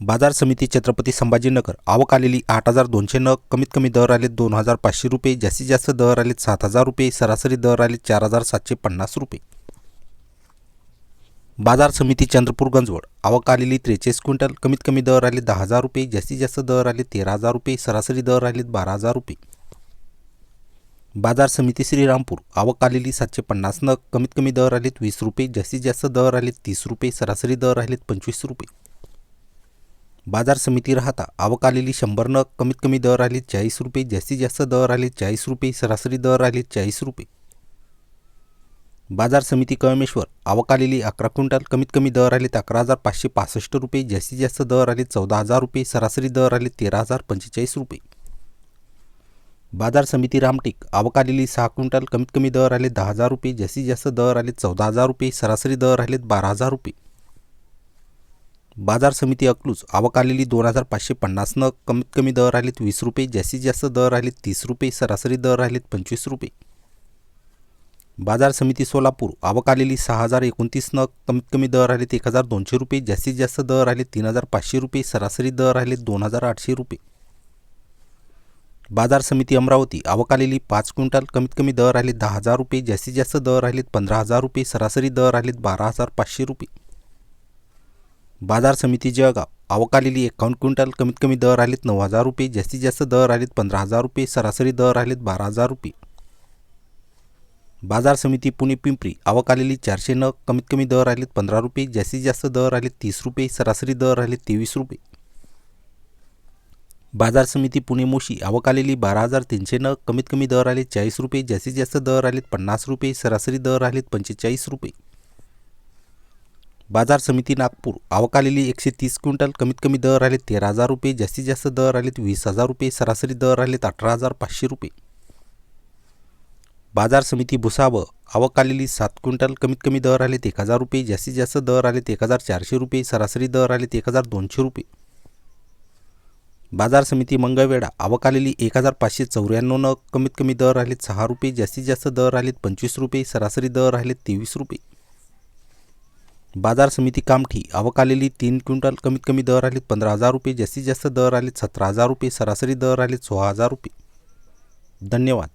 बाजार समिती छत्रपती संभाजीनगर. आवक आलेली आठ हजार दोनशे नग कमीत कमी दर आले दोन हजार पाचशे रुपये जास्तीत जास्त दर आले सात हजार रुपये सरासरी दर आले चार हजार सातशे पन्नास रुपये. बाजार समिती चंद्रपूर गंजवड. आवक आलेली त्रेचाळीस क्विंटल कमीत कमी दर आले दहा हजार रुपये जास्तीत जास्त दर आले तेरा हजार रुपये सरासरी दर आलेत बारा हजार रुपये. बाजार समिती श्रीरामपूर. आवक आलेली सातशे पन्नास नग कमीत कमी दर आलेत वीस रुपये जास्तीत जास्त दर आलेत तीस रुपये सरासरी दर आलेत पंचवीस रुपये. बाजार समिती राहता आवक आलेली शंभर नग कमीत कमी दर आले चाळीस रुपये जास्तीत जास्त दर आले चाळीस रुपये सरासरी दर आले चाळीस रुपये. बाजार समिती कळमेश्वर आवक आलेली अकरा क्विंटल कमीत कमी दर आले अकरा हजार पाचशे पासष्ट रुपये जास्तीत जास्त दर आले चौदा हजार रुपये सरासरी दर आले तेरा हजार पंचेचाळीस रुपये. बाजार समिती रामटेक आवक आलेली सहा क्विंटल कमीत कमी दर आले दहा हजार रुपये जास्तीत जास्त दर आले चौदा हजार रुपये सरासरी दर आले बारा हजार रुपये. बाजार समिती अकलूज. आवक आलेली दोन हजार पाचशे पन्नास नग कमीत कमी दर राहिलेत वीस रुपये जास्तीत जास्त दर राहिलेत तीस रुपये सरासरी दर राहिलेत पंचवीस रुपये. बाजार समिती सोलापूर. आवक आलेली सहा हजार एकोणतीस नग कमीत कमी दर राहिलेत एक हजार दोनशे रुपये जास्तीत जास्त दर राहिले तीन हजार पाचशे रुपये सरासरी दर राहिलेत दोन हजार आठशे रुपये. बाजार समिती अमरावती. आवक आलेली पाच क्विंटल कमीत कमी दर राहिलेत दहा हजार रुपये जास्तीत जास्त दर राहिलेत पंधरा हजार रुपये सरासरी दर राहिलेत बारा हजार पाचशे रुपये. बाजार समिती जळगाव आवक आलेली एकावन्न क्विंटल कमीत कमी दर आलेत नऊ हजार रुपये जास्तीत जास्त दर आलेत पंधरा हजार रुपये सरासरी दर आलेत बारा हजार रुपये. बाजार समिती पुणे पिंपरी आवक आलेली चारशे नग कमीत कमी दर आलेत पंधरा रुपये जास्तीत जास्त दर आलेत तीस रुपये सरासरी दर आलेत तेवीस रुपये. बाजार समिती पुणे मोशी आवक आलेली बारा हजार तीनशे नग कमीत कमी दर आले चाळीस रुपये जास्तीत जास्त दर आलेत पन्नास रुपये सरासरी दर आलेत पंचेचाळीस रुपये. बाजार समिती नागपूर. आवकालेली एकशे तीस क्विंटल कमीत कमी दर आले तेरा हजार रुपये जास्तीत जास्त दर आलेत वीस हजार रुपये सरासरी दर आलेत अठरा हजार पाचशे रुपये. बाजार समिती भुसावळ आवक आलेली सात क्विंटल कमीत कमी दर आलेत एक हजार रुपये जास्तीत जास्त दर आलेत एक हजार चारशे रुपये सरासरी दर आलेत एक हजार दोनशे रुपये. बाजार समिती मंगळवेढा आवक आलेली एक हजार पाचशे चौऱ्याण्णव नग कमीत कमी दर आलेत सहा रुपये जास्तीत जास्त दर आलेत पंचवीस रुपये सरासरी दर आलेत तेवीस रुपये. बाजार समिती कामठी आवक आलेली तीन क्विंटल कमीत कमी दर आलेत पंधरा हजार रुपये जास्तीत जास्त दर आलेत सतरा हजार रुपये सरासरी दर आलेत सोळा हजार रुपये. धन्यवाद.